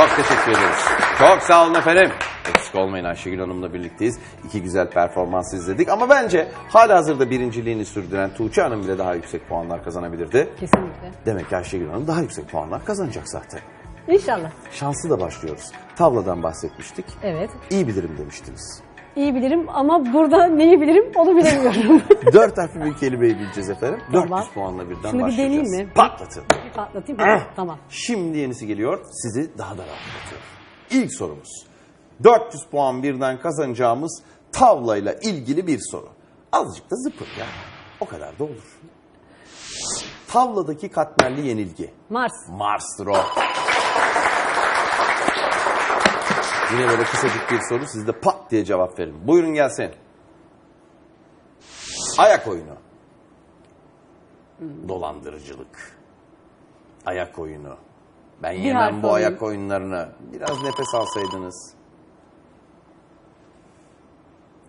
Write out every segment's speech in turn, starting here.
Çok teşekkür ederiz. Çok sağ olun efendim. Eksik olmayın Ayşegül Hanım'la birlikteyiz. İki güzel performans izledik ama bence hala hazırda birinciliğini sürdüren Tuğçe Hanım bile daha yüksek puanlar kazanabilirdi. Kesinlikle. Demek ki Ayşegül Hanım daha yüksek puanlar kazanacak zaten. İnşallah. Şanslı da başlıyoruz. Tavladan bahsetmiştik. Evet. İyi bilirim demiştiniz. İyi bilirim ama burada neyi bilirim onu bilemiyorum. Dört harfli bir kelimeyi bileceğiz efendim. Tamam. 400 puanla birden Şunu bir başlayacağız. deneyeyim mi? Patlatın. Bir Patlatayım mı? tamam. Şimdi yenisi geliyor. Sizi daha da rahatlatıyor. İlk sorumuz. 400 puan birden kazanacağımız tavlayla ilgili bir soru. Azıcık da zıpır ya. O kadar da olur. Tavladaki katmerli yenilgi. Mars. Mars'tır o. Yine böyle kısacık bir soru. Siz de pat diye cevap verin. Buyurun gelsin. Ayak oyunu. Dolandırıcılık. Ayak oyunu. Ben harf yemem bu alayım. ayak oyunlarını. Biraz nefes alsaydınız.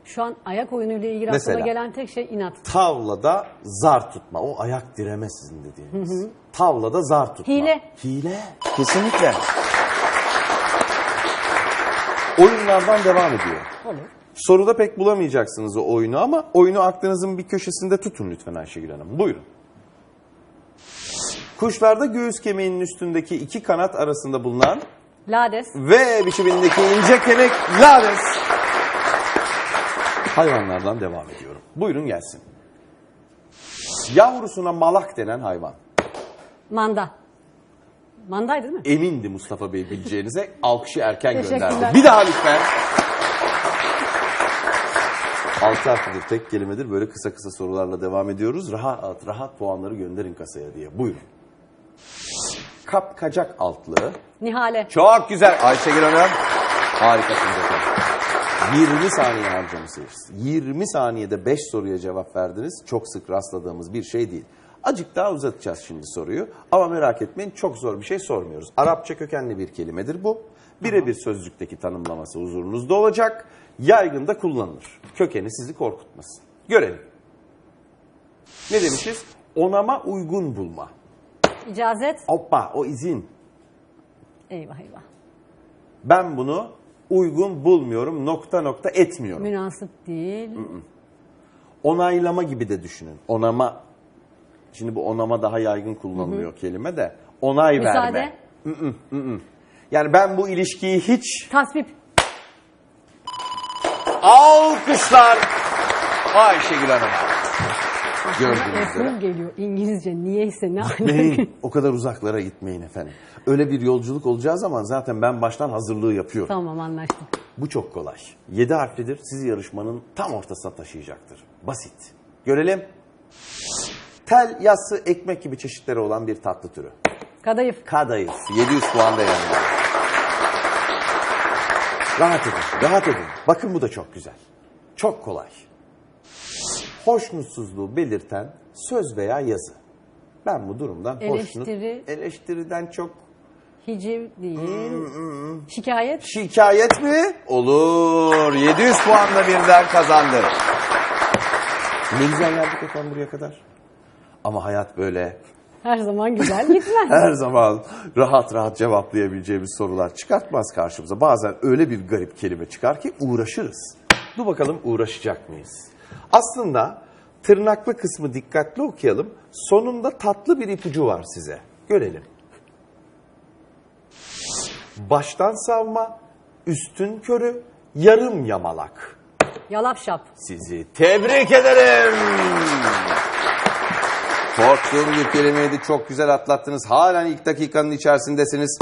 Şu an ayak oyunuyla ilgili Mesela? aklıma gelen tek şey inat. Tavlada zar tutma. O ayak direme sizin dediğiniz. Tavlada zar tutma. Hile. Hile. Kesinlikle. Oyunlardan devam ediyor. Olur. Soruda pek bulamayacaksınız o oyunu ama oyunu aklınızın bir köşesinde tutun lütfen Ayşegül Hanım. Buyurun. Kuşlarda göğüs kemiğinin üstündeki iki kanat arasında bulunan Lades. ve biçimindeki ince kemik lades. Hayvanlardan devam ediyorum. Buyurun gelsin. Yavrusuna malak denen hayvan. Manda. Mandaydı değil mi? Emindi Mustafa Bey bileceğinize alkışı erken gönderdi. Bir daha lütfen. Altı harflidir, tek kelimedir. Böyle kısa kısa sorularla devam ediyoruz. Rahat rahat puanları gönderin kasaya diye. Buyurun. Kapkacak altlığı. Nihale. Çok güzel Ayşegül Hanım. Harikasınız efendim. 20 saniye harcamışsınız. 20 saniyede 5 soruya cevap verdiniz. Çok sık rastladığımız bir şey değil. Acık daha uzatacağız şimdi soruyu. Ama merak etmeyin çok zor bir şey sormuyoruz. Arapça kökenli bir kelimedir bu. Birebir sözlükteki tanımlaması huzurunuzda olacak. Yaygın da kullanılır. Kökeni sizi korkutmasın. Görelim. Ne demişiz? Onama uygun bulma. İcazet. Hoppa o izin. Eyvah eyvah. Ben bunu uygun bulmuyorum, nokta nokta etmiyorum. Münasip değil. Onaylama gibi de düşünün. Onama, şimdi bu onama daha yaygın kullanılıyor kelime de. Onay Müsaade. verme. Yani ben bu ilişkiyi hiç Tasvip. alkışlar Ayşegül Hanım'a. Gördüğünüz üzere. Efendim geliyor İngilizce niyeyse ne Gitmeyin, o kadar uzaklara gitmeyin efendim. Öyle bir yolculuk olacağı zaman zaten ben baştan hazırlığı yapıyorum. Tamam anlaştık. Bu çok kolay. 7 harflidir. Sizi yarışmanın tam ortasına taşıyacaktır. Basit. Görelim. Tel, yassı, ekmek gibi çeşitleri olan bir tatlı türü. Kadayıf. Kadayıf. 700 puan da yanında. Rahat edin, rahat edin. Bakın bu da çok güzel. Çok kolay. Hoşnutsuzluğu belirten söz veya yazı. Ben bu durumdan hoşnut... Eleştiri. Eleştiriden çok Hiciv değil. Şikayet. Şikayet mi? Olur. 700 puanla birden kazandı. Ne güzel geldik efendim buraya kadar. Ama hayat böyle Her zaman güzel gitmez. her zaman rahat rahat cevaplayabileceğimiz sorular çıkartmaz karşımıza. Bazen öyle bir garip kelime çıkar ki uğraşırız. Dur bakalım uğraşacak mıyız? Aslında tırnaklı kısmı dikkatli okuyalım. Sonunda tatlı bir ipucu var size. Görelim. Baştan savma, üstün körü, yarım yamalak. Yalap şap. Sizi tebrik ederim. Korktuğum bir kelimeydi. Çok güzel atlattınız. Halen ilk dakikanın içerisindesiniz.